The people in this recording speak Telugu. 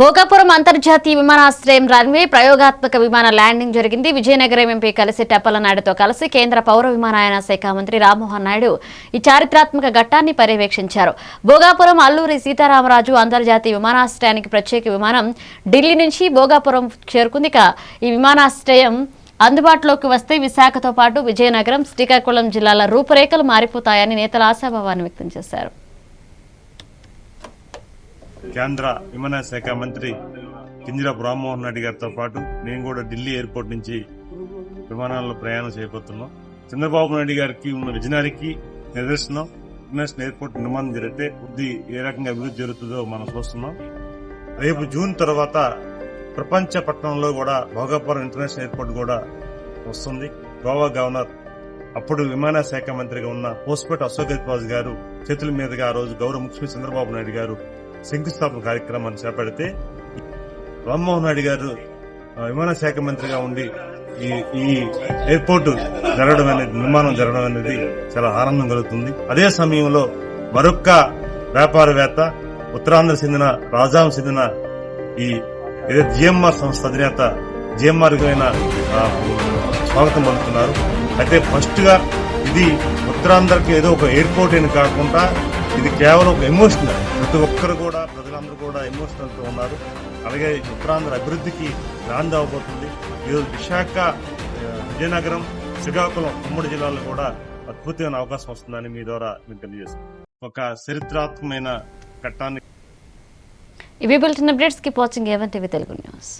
భోగాపురం అంతర్జాతీయ విమానాశ్రయం రన్వే ప్రయోగాత్మక విమాన ల్యాండింగ్ జరిగింది. విజయనగరం ఎంపీ కలిసి టెప్పల నాయుడుతో కలిసి కేంద్ర పౌర విమానయాన శాఖ మంత్రి రామ్మోహన్ నాయుడు ఈ చారిత్రాత్మక ఘట్టాన్ని పర్యవేక్షించారు. భోగాపురం అల్లూరి సీతారామరాజు అంతర్జాతీయ విమానాశ్రయానికి ప్రత్యేక విమానం ఢిల్లీ నుంచి భోగాపురం చేరుకుంది. ఈ విమానాశ్రయం అందుబాటులోకి వస్తే విశాఖతో పాటు విజయనగరం శ్రీకాకుళం జిల్లాల రూపురేఖలు మారిపోతాయని నేతలు ఆశాభావాన్ని వ్యక్తం చేశారు. కేంద్ర విమాన శాఖ మంత్రి కింజరాపు రామ్మోహన్ రెడ్డి గారితో పాటు నేను కూడా ఢిల్లీ ఎయిర్పోర్ట్ నుంచి విమానాల్లో ప్రయాణం చేయబోతున్నాం. చంద్రబాబు నాయుడు గారికి ఉన్న విజనానికి నిదర్శనం. ఇంటర్నేషనల్ ఎయిర్పోర్ట్ నిర్మాణం జరిగితే ఇది ఏ రకంగా అభివృద్ధి జరుగుతుందో మనం చూస్తున్నాం. రేపు జూన్ తర్వాత ప్రపంచ పట్టణంలో కూడా భోగాపురం ఇంటర్నేషనల్ ఎయిర్పోర్ట్ కూడా వస్తుంది. గోవా గవర్నర్ అప్పుడు విమాన శాఖ మంత్రిగా ఉన్న పోస్పేట అశోక్ గజపాజ్ గారు చేతుల మీదుగా ఆ రోజు గౌరవ ముఖ్యమంత్రి చంద్రబాబు నాయుడు గారు శంకుస్థాపన కార్యక్రమాన్ని చేపడితే రామ్మోహన్ నాయుడు గారు విమాన శాఖ మంత్రిగా ఉండి ఈ ఈ ఎయిర్పోర్ట్ జరగడం అనేది నిర్మాణం జరగడం అనేది చాలా ఆనందం కలుగుతుంది. అదే సమయంలో మరొక్క వ్యాపారవేత్త ఉత్తరాంధ్ర చెందిన రాజాం చెందిన ఈ ఏదైతే జిఎంఆర్ సంస్థ అధినేత జిఎంఆర్ స్వాగతం పలుకుతున్నారు. అయితే ఫస్ట్గా ఇది ఉత్తరాంధ్రకి ఏదో ఒక ఎయిర్పోర్ట్ అని కాకుండా ఇది కేవలం ఒక ఎమోషనల్ ప్రతి ఒక్కరు కూడా ప్రజలందరూ కూడా ఎమోషనల్తో ఉన్నారు. అలాగే ఉత్తరాంధ్ర అభివృద్ధికి నాంది అవబోతుంది. ఈరోజు విశాఖ విజయనగరం శ్రీకాకుళం ఉమ్మడి జిల్లాలో కూడా అద్భుతమైన అవకాశం వస్తుందని మీ ద్వారా మీకు తెలియజేస్తాను ఒక చరిత్రాత్మకమైన ఘట్టాన్ని ఇవి bulletin updates. Keep watching A one TV Telugu news.